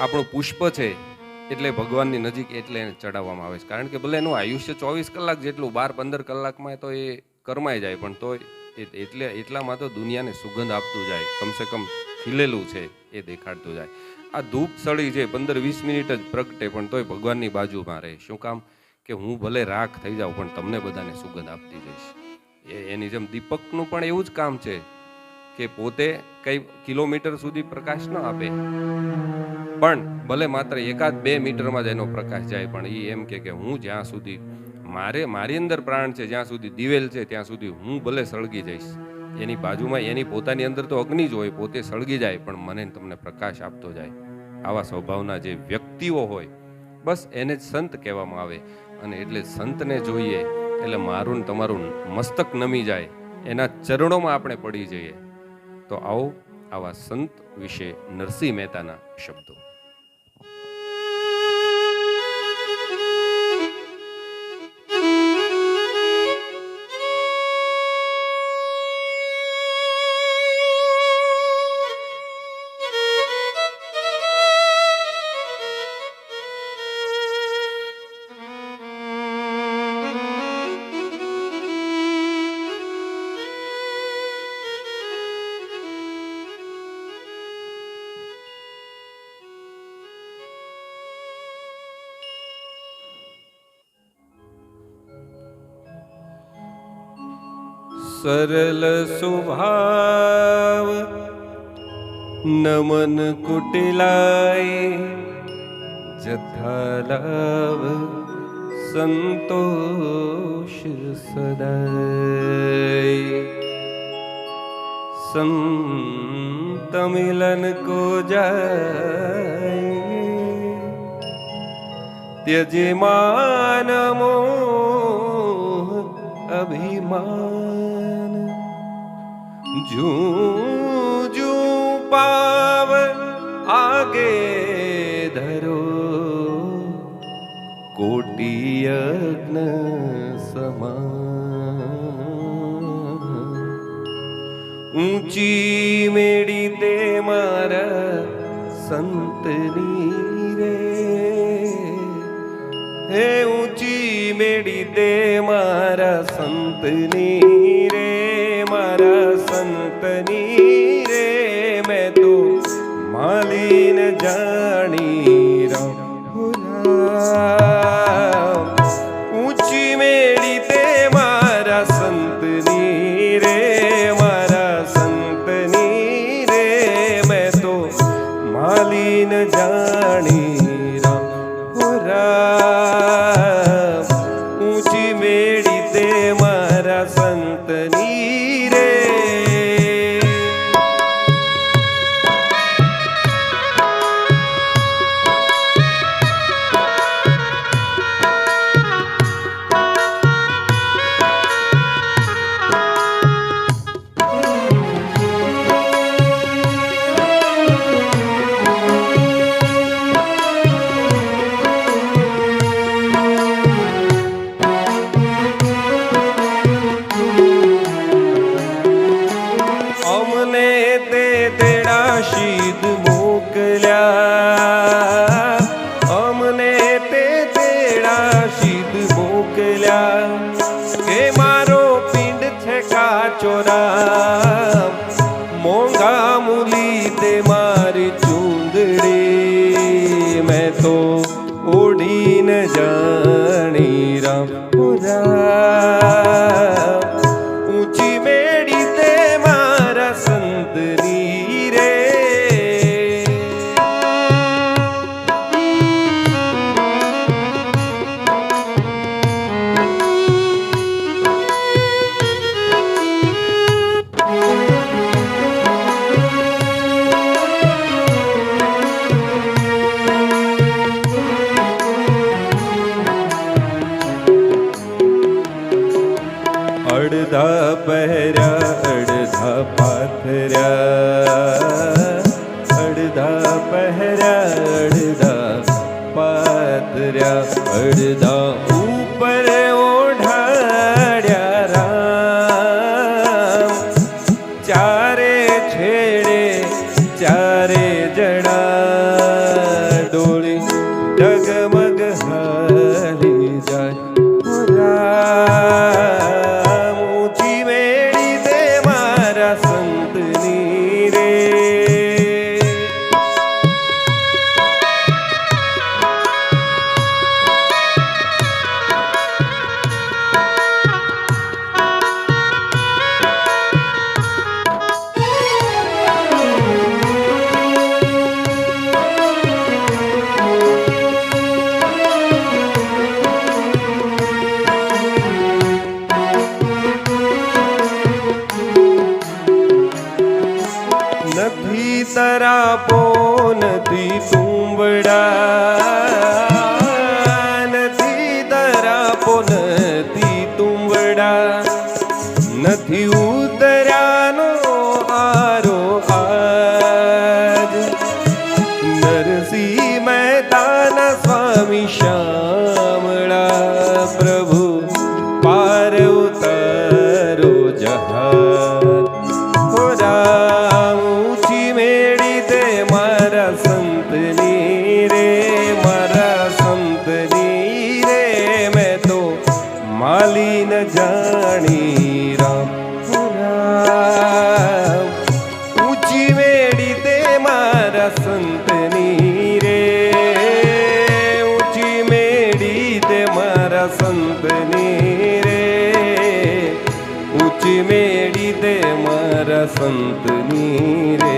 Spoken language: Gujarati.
આપણું પુષ્પ છે, એટલે ભગવાનની નજીક એટલે એને ચડાવવામાં આવે છે. કારણ કે ભલે એનું આયુષ્ય ચોવીસ કલાક જેટલું, બાર, પંદર કલાકમાં તો એ કરમાઈ જાય, પણ એ- એટલે, એટલામાં તો દુનિયાને સુગંધ આપતું જાય, કમસે કમ ખીલેલું છે, એ દેખાડતું જાય. આ ધૂપ સળી છે, પંદર, વીસ મિનિટ જ પ્રગટે, પણ તોય ભગવાનની બાજુમાં રહે. શું કામ? કે હું ભલે રાખ થઈ જાઉં, પણ તમને બધાને સુગંધ આપતી જઈશ. એની જેમ દીપકનું પણ એવું જ કામ છે કે પોતે કઈ કિલોમીટર સુધી પ્રકાશ ન આપે. પણ ભલે માત્ર એકાદ બે મીટરમાં જ એનો પ્રકાશ જાય, પણ એ એમ કે હું જ્યાં સુધી, મારે, મારી અંદર પ્રાણ છે, જ્યાં સુધી દિવેલ છે, ત્યાં સુધી હું ભલે સળગી જઈશ. એની બાજુમાં, એની પોતાની અંદર તો અગ્નિ જ હોય, પોતે સળગી જાય, પણ મને તમને પ્રકાશ આપતો જાય. આવા સ્વભાવના જે વ્યક્તિઓ હોય, બસ એને જ સંત કહેવામાં આવે. અને એટલે સંતને જોઈએ, એટલે મારું તમારું મસ્તક નમી જાય. એના ચરણોમાં આપણે પડી જઈએ. તો આવો આવા સંત વિશે નરસિંહ મહેતાના શબ્દો. सरल स्वभाव नमन कुटिलाय जथा लाभ सन्तोष सरल संत मिलन को ज त्यजमानमो अभिमान જો જો પાવ આગે ધરો કોટી યજ્ઞ સમાન ઊંચી મેળી તે મારા સંતની રે હે ઊંચી મેળી તે મારા સંતની ઓઢીને જાણી રામ ઓ Yeah. તુંબડા. નથી દરાપો નથી તુંબડા. નથી ઉતર્યાનો આરો આજ. નરસિંહ મહેતાના સ્વામી શ્યામળા પ્રભુ, પાર ઉતારો જહાજ. જાણી રામ રામ ઊંચી મેળી તે મારા સંતની રે. ઊંચી મેળી તે મારા સંતની રે. ઊંચી મેળી તે સંતની રે.